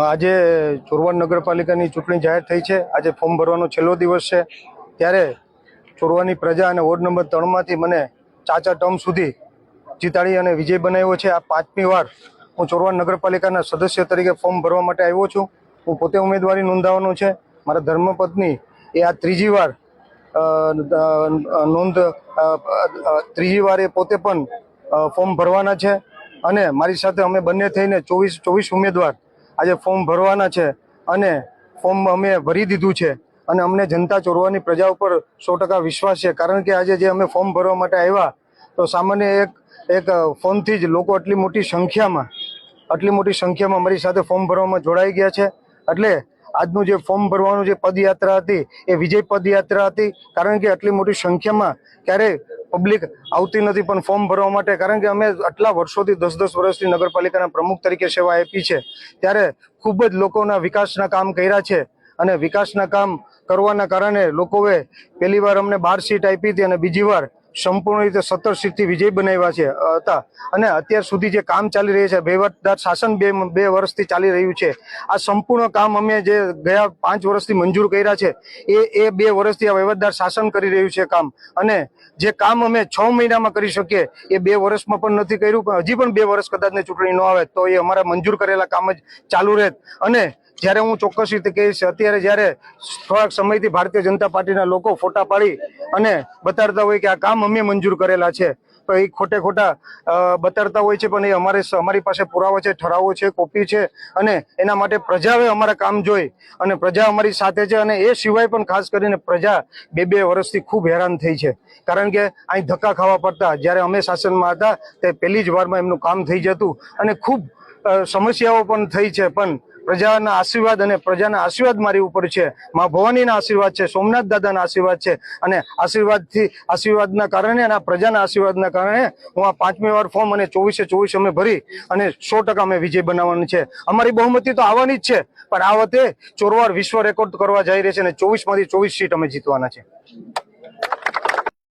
આજે ચોરવાડ નગરપાલિકાની ચૂંટણી જાહેર થઈ છે. આજે ફોર્મ ભરવાનો છેલ્લો દિવસ છે. ત્યારે ચોરવાની પ્રજા અને વોર્ડ નંબર ત્રણમાંથી મને ચાચા ટર્મ સુધી જીતાડી અને વિજય બનાવ્યો છે. આ પાંચમી વાર હું ચોરવાડ નગરપાલિકાના સદસ્ય તરીકે ફોર્મ ભરવા માટે આવ્યો છું. હું પોતે ઉમેદવારી નોંધાવાનો છે. મારા ધર્મપત્ની એ આ ત્રીજી વાર નોંધ ત્રીજી વાર એ પોતે પણ ફોર્મ ભરવાના છે. અને મારી સાથે અમે બંને થઈને ચોવીસ ચોવીસ ઉમેદવાર આજે ફોર્મ ભરવાના છે અને ફોર્મ અમે ભરી દીધું છે અને અમને જનતા ચોરવાની પ્રજા ઉપર સો ટકા વિશ્વાસ છે. કારણ કે આજે જે અમે ફોર્મ ભરવા માટે આવ્યા, તો સામાન્ય એક એક ફોનથી જ લોકો આટલી મોટી સંખ્યામાં, આટલી મોટી સંખ્યામાં અમારી સાથે ફોર્મ ભરવામાં જોડાઈ ગયા છે. એટલે આજનું જે ફોર્મ ભરવાનું જે પદયાત્રા હતી, એ વિજય પદયાત્રા હતી. કારણ કે આટલી મોટી સંખ્યામાં ક્યારેય પબ્લિક આવતી નથી પણ ફોર્મ ભરવા માટે, કારણ કે અમે આટલા વર્ષોથી, દસ દસ વર્ષથી નગરપાલિકાના પ્રમુખ તરીકે સેવા આપી છે. ત્યારે ખૂબ જ લોકોના વિકાસના કામ કર્યા છે અને વિકાસના કામ કરવાના કારણે લોકોએ પહેલી વાર અમને બાર સીટ આપી હતી અને બીજી વાર સંપૂર્ણ રીતે સત્તર સીટથી વિજય બનાવ્યા છે હતા. અને અત્યાર સુધી જે કામ ચાલી રહ્યું છે વહીવટદાર શાસન બે બે વર્ષથી ચાલી રહ્યું છે. આ સંપૂર્ણ કામ અમે જે ગયા પાંચ વર્ષથી મંજૂર કર્યા છે, એ એ બે વર્ષથી આ વહીવટદાર શાસન કરી રહ્યું છે કામ. અને જે કામ અમે છ મહિનામાં કરી શકીએ, એ બે વર્ષમાં પણ નથી કર્યું, પણ હજી પણ બે વર્ષ કદાચ ને ચૂંટણી ન આવે, તો એ અમારા મંજૂર કરેલા કામ જ ચાલુ રહે અને જ્યારે હું ચોક્કસ રીતે કહીશ, અત્યારે જ્યારે થોડાક સમયથી ભારતીય જનતા પાર્ટીના લોકો ફોટા પાડી અને બતાડતા હોય કે આ કામ અમે મંજૂર કરેલા છે. તો એ ખોટે ખોટા બતાડતા હોય છે, પણ એ અમારે અમારી પાસે પુરાવો છે, ઠરાવો છે, કોપી છે અને એના માટે પ્રજાએ અમારા કામ જોઈ અને પ્રજા અમારી સાથે છે અને એ સિવાય પણ ખાસ કરીને પ્રજા બે બે વર્ષથી ખૂબ હેરાન થઈ છે. કારણ કે અહીં ધક્કા ખાવા પડતા, જ્યારે અમે શાસનમાં હતા, તે પહેલી જ વારમાં એમનું કામ થઈ જતું અને ખૂબ સમસ્યાઓ પણ થઈ છે. પણ પ્રજાના આશીર્વાદ અને પ્રજાના આશીર્વાદ મારી ઉપર છે. મા ભવાનીના આશીર્વાદ છે, સોમનાથ દાદાના આશીર્વાદ છે અને આશીર્વાદથી, આશીર્વાદના કારણે અને પ્રજાના આશીર્વાદના કારણે હું આ પાંચમી વાર ફોર્મ અને ચોવીસે ચોવીસ અમે ભરી અને સો ટકા અમે વિજય બનાવવાનું છે. અમારી બહુમતી તો આવવાની જ છે, પણ આ વખતે ચોરવાર વિશ્વ રેકોર્ડ કરવા જઈ રહી છે અને ચોવીસમાંથી ચોવીસ સીટ અમે જીતવાના છે.